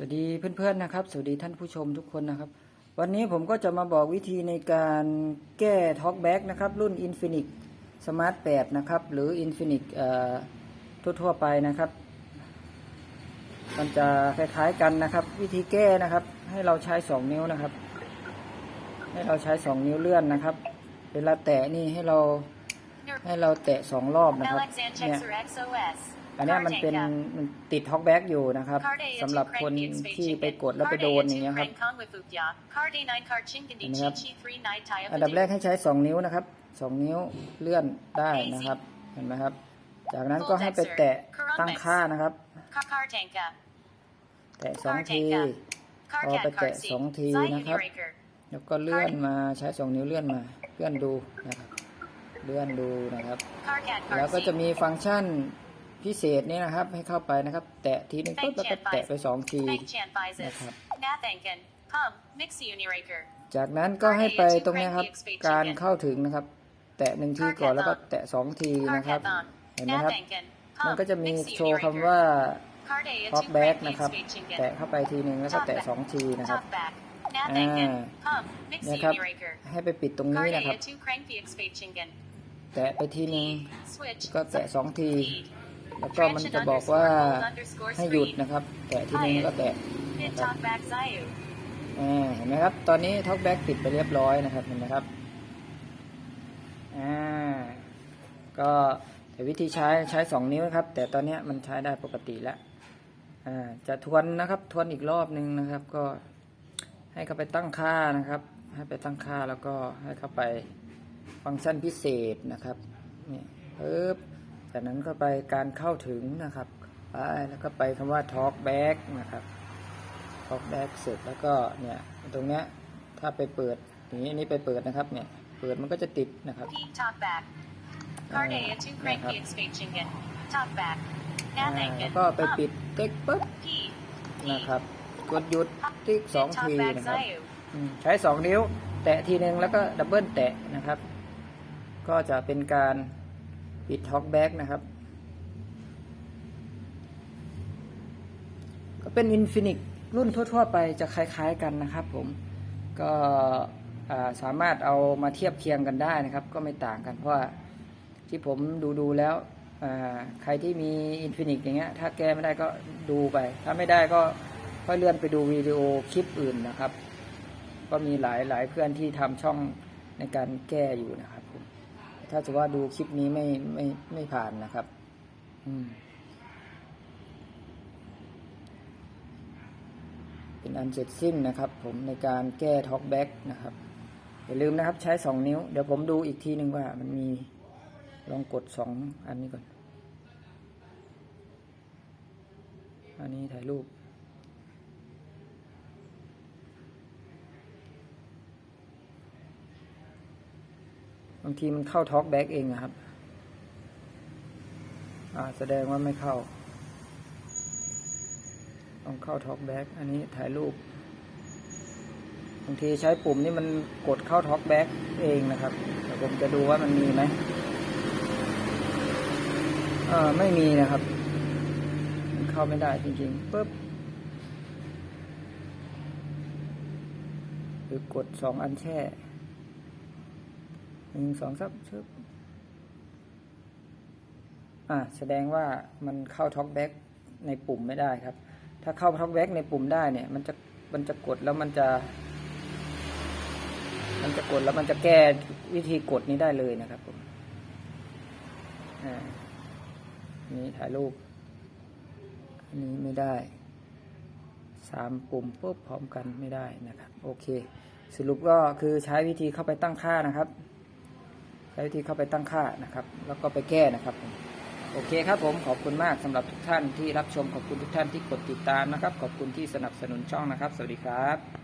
สวัสดีเพื่อนๆนะครับ สวัสดีท่านผู้ชมทุกคนนะครับ วันนี้ผมก็จะมาบอกวิธีในการแก้ Talkback นะครับ รุ่น Infinix Smart 8 นะครับ หรือ Infinix ทั่วๆไปนะครับ มันจะคล้ายๆกันนะครับ วิธีแก้นะครับ ให้เราใช้ 2 นิ้วนะครับ ให้เราใช้ 2 นิ้วเลื่อนนะครับ เวลาแตะนี่ให้เราให้เราแตะสองรอบนะครับเนี่ย อันเนี้ยมันเป็นมันติดท็อกแบ็กอยู่นะครับสำหรับคนที่ไปกดแล้วไปโดนอย่างเงี้ยครับเห็นไหมครับอันดับแรกให้ใช้ 2 นิ้วนะครับ 2 นิ้วเลื่อนได้นะครับ เห็นไหมครับ จากนั้นก็ให้ไปแตะตั้งค่านะครับ แตะ2ทีพอไปแตะสองทีนะครับ แล้วก็เลื่อนมาใช้2นิ้วเลื่อนมา เลื่อนดูนะครับ เลื่อนดูนะครับ แล้วก็จะมีฟังก์ชัน พิเศษนี้นะครับให้เข้าไปนะครับ แตะทีหนึงปุ๊บแล้วก็แตะไป2ทีนะครับจากนั้นก็ให้ไปตรงเนี้ยครับ การเข้าถึงนะครับ แตะหนึ่งทีก่อนแล้วก็แตะสองทีนะครับเห็นไหมครับ มันก็จะมีโชว์คำว่า Talkback นะครับ แตะเข้าไปทีหนึ่งแล้วก็แตะสองทีนะครับอ่าเนี่ยครับ ให้ไปปิดตรงนี้นะครับ แตะไปทีหนึ่งก็แตะสองที แล้วก็มันจะบอกว่าให้หยุดนะครับ แตะทีหนึงแล้วก็แตะนะครับอ่เห็นไหมครับ ตอนนี้ Talkback ปิดไปเรียบร้อยนะครับ เห็นไหมครับ อ่า ก็แต่วิธีใช้ใช้สองนิ้วนะครับ แต่ตอนนี้มันใช้ได้ปกติแล้ว อ่า จะทวนนะครับ ทวนอีกรอบหนึ่งนะครับ ก็ให้เข้าไปตั้งค่านะครับ ให้ไปตั้งค่าแล้วก็ให้เข้าไปฟังก์ชันพิเศษนะครับ นี่ปึ๊บ จากนั้นก็ไปการเข้าถึงนะครับไปแล้วก็ไปคำว่า talk back นะครับ talk back เสร็จแล้วก็เนี่ยตรงเนี้ยถ้าไปเปิดอย่างนี้อันนี้ไปเปิดนะครับเนี่ยเปิดมันก็จะติดนะครับอ่าแล้วก็ไปปิดติ๊กปุ๊บนะครับกดหยุดติ๊กสองทีนะครับอืมใช้สองนิ้ว แตะทีหนึ่งแล้วก็ดับเบิลแตะนะครับ ก็จะเป็นการ ปิด talk back นะครับ ก็เป็น Infinix รุ่นทั่ว ๆ ไปจะคล้ายๆกันนะครับผมก็สามารถเอามาเทียบเคียงกันได้นะครับ ก็ไม่ต่างกันเพราะว่าที่ผมดูดูๆแล้วใครที่มี Infinix อย่างเงี้ยถ้าแก้ไม่ได้ก็ดูไป ถ้าไม่ได้ก็ค่อยเลื่อนไปดูวิดีโอคลิปอื่นนะครับ ก็มีหลายหลายเพื่อนที่ทำช่องในการแก้อยู่นะครับ ถ้าจะว่าดูคลิปนี้ไม่ไม่ไม่ผ่านนะครับ อืม เป็นอันเสร็จสิ้นนะครับ ผมในการแก้ Talkback นะครับ อย่าลืมนะครับ ใช้2นิ้ว เดี๋ยวผมดูอีกทีหนึ่งว่ามันมีลองกด2อันนี้ก่อน อันนี้ถ่ายรูปางทีมันเข้า Talkback เองนะครับ อ่า แสดงว่าไม่เข้า ต้องเข้า Talkback อันนี้ถ่ายรูป บางทีใช้ปุ่มนี่มันกดเข้า Talkback เองนะครับเดี๋ยวผมจะดูว่ามันมีไหมเออไม่มีนะครับ มันเข้าไม่ได้จริงๆปุ๊บหรือกดสองอันแช่ หนึ่งสองสามชึบอ่าแสดงว่ามันเข้า Talkback ในปุ่มไม่ได้ครับ ถ้าเข้า Talkback ในปุ่มได้เนี่ย มันจะมันจะกดแล้วมันจะ มันจะกดแล้วมันจะแก้วิธีกดนี้ได้เลยนะครับผมอ่านี่ถ่ายรูปอันนี้ไม่ได้สามปุ่มปุ๊บพร้อมกันไม่ได้นะครับ โอเค สรุปก็คือใช้วิธีเข้าไปตั้งค่านะครับ ช้วิธีเข้าไปตั้งค่านะครับ แล้วก็ไปแก้นะครับ โอเคครับผมขอบคุณมากสำหรับทุกท่านที่รับชมขอบคุณทุกท่านที่กดติดตามนะครับ ขอบคุณที่สนับสนุนช่องนะครับ สวัสดีครับ